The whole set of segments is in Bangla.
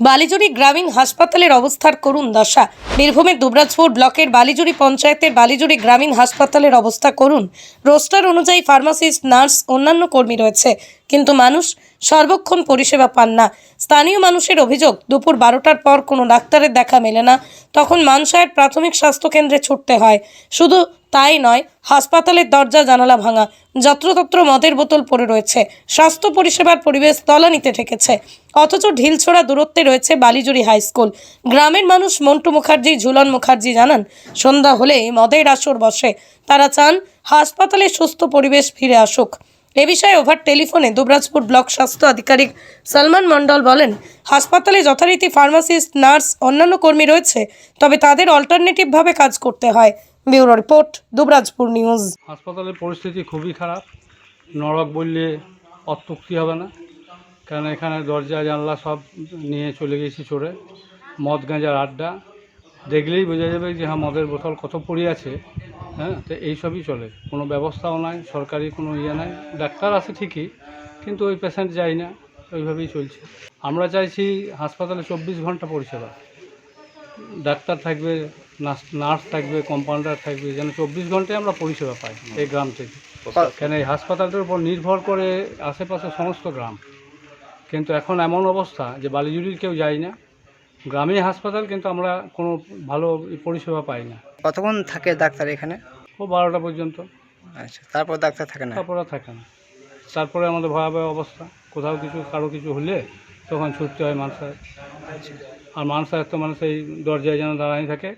বালিজুড়ি গ্রামীণ হাসপাতালের অবস্থার করুণ দশা। বীরভূমের দুবরাজপুর ব্লকের বালিজুড়ি পঞ্চায়েতের বালিজুড়ি গ্রামীণ হাসপাতালের অবস্থা করুণ। রোস্টার অনুযায়ী ফার্মাসিস্ট, নার্স, অন্যান্য কর্মী রয়েছে। কিন্তু মানুষ সর্বক্ষণ পরিষেবা পান না। স্থানীয় মানুষের অভিযোগ, দুপুর বারোটার পর কোনো ডাক্তারের দেখা মেলে না। তখন মানসায়ের প্রাথমিক স্বাস্থ্যকেন্দ্রে ছুটতে হয়। শুধু তাই নয়, হাসপাতালের দরজা, জানালা ভাঙা, যত্রতত্র মদের বোতল পড়ে রয়েছে, স্বাস্থ্য পরিষেবার পরিবেশ তলানিতে ঠেকেছে। অথচ ঢিলছোড়া দূরত্বে রয়েছে বালিজুড়ি হাই স্কুল। গ্রামের মানুষ মন্টু মুখার্জি, ঝুলন মুখার্জি জানান, সন্ধ্যা হলে মদের আসর বসে। তারা চান হাসপাতালে সুস্থ পরিবেশ ফিরে আসুক। এ বিষয়ে ওভার টেলিফোনে দুবরাজপুর ব্লক স্বাস্থ্য আধিকারিক সালমান মণ্ডল বলেন, হাসপাতালে যথারীতি ফার্মাসিস্ট, নার্স, অন্যান্য কর্মী রয়েছে, তবে তাদের অল্টারনেটিভভাবে কাজ করতে হয়। Bureau report, Dubrajpur news. হাসপাতালের পরিস্থিতি খুবই খারাপ। নরক বললে অত্যুক্তি হবে না। কারণ এখানে দরজা, জানলা সব নিয়ে চলে গেছি চড়ে মদ গাঁজার আড্ডা। দেখলেই বোঝা যাবে যে হ্যাঁ মদের বোতল কত পড়ে আছে। হ্যাঁ তো এইসবই চলে। কোনো ব্যবস্থাও নাই, সরকারি কোনো ইয়ে নাই। ডাক্তার আছে ঠিকই, কিন্তু ওই পেশেন্ট যায় না। ওইভাবেই চলছে। আমরা চাইছি হাসপাতালে চব্বিশ ঘণ্টা পরিষেবা। ডাক্তার থাকবে নার্স নার্স থাকবে কম্পাউন্ডার থাকবে যেন চব্বিশ ঘন্টায় আমরা পরিষেবা পাই এই গ্রাম থেকে। কেন এই হাসপাতালটার উপর নির্ভর করে আশেপাশে সমস্ত গ্রাম। কিন্তু এখন এমন অবস্থা যে বালিজুড়ির কেউ যায় না। গ্রামে হাসপাতাল কিন্তু আমরা কোনো ভালো পরিষেবা পাই না। কতক্ষণ থাকে ডাক্তার এখানে? ও বারোটা পর্যন্ত। আচ্ছা তারপর ডাক্তার থাকে না? তারপরে থাকে না। তারপরে আমাদের ভয়াবহ অবস্থা। কোথাও কিছু কারও কিছু হলে তখন ছুটতে হয় মানসায় আর মানসায় তো মানে সেই দরজায় যেন দাঁড়াই থাকে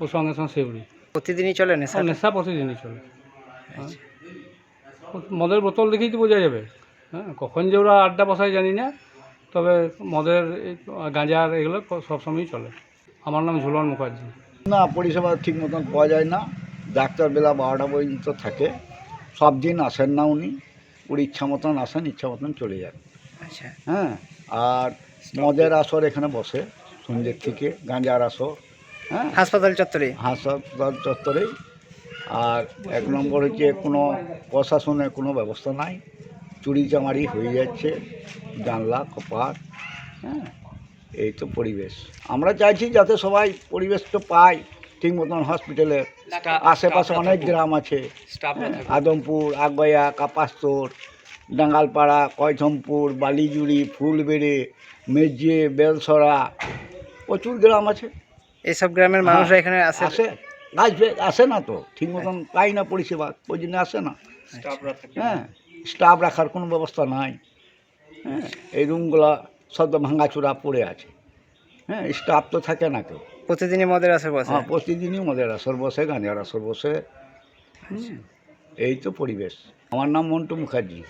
ওর সঙ্গে সঙ্গে সেউড়ি প্রতিদিনই চলে নেশা? নেশা প্রতিদিনই চলে। হ্যাঁ। মদের বোতল দেখেই তো বোঝা যাবে। হ্যাঁ কখন যে ওরা আড্ডা বসায় জানি না তবে মদের এই গাঁজার এগুলো সবসময়ই চলে। আমার নাম ঝুলন মুখার্জি। না পরিষেবা ঠিক মতন পাওয়া যায় না। ডাক্তার বেলা বারোটা পর্যন্ত থাকে। সব দিন আসেন না উনি। ওর ইচ্ছা মতন আসেন ইচ্ছা মতন চলে যান। আচ্ছা। হ্যাঁ। আর মদের আসর এখানে বসে সন্ধ্যের থেকে গাঁজার আসর হ্যাঁ? হাসপাতাল চত্বরে। হাসপাতাল চত্বরেই। আর এক নম্বর হচ্ছে কোনো প্রশাসনের কোনো ব্যবস্থা নাই। চুরি চামারি হয়ে যাচ্ছে জানলা কপাট হ্যাঁ? এই তো পরিবেশ। আমরা চাইছি যাতে সবাই পরিবেশটা পায় ঠিক মতন হসপিটালে। আশেপাশে অনেক গ্রাম আছে। হ্যাঁ, আদমপুর আগয়া কাপাস্তর ডাঙ্গালপাড়া কয়থমপুর বালিজুড়ি ফুলবেড়ে মেজে বেলসরা প্রচুর গ্রাম আছে। এইসব গ্রামের মানুষরা এখানে আসে? আসে। আসবে আসে না তো ঠিক মতন পাই না পরিষেবা ওই জন্য আসে না। হ্যাঁ স্টাফ রাখার কোনো ব্যবস্থা নাই। হ্যাঁ এই রুমগুলা সব তো ভাঙাচোরা পড়ে আছে। হ্যাঁ স্টাফ তো থাকে না কেউ। প্রতিদিনই মদের আসে বসে? হ্যাঁ প্রতিদিনই মদের আসর বসে গাঁজার আসর বসে। এই তো পরিবেশ। আমার নাম মন্টু মুখার্জি।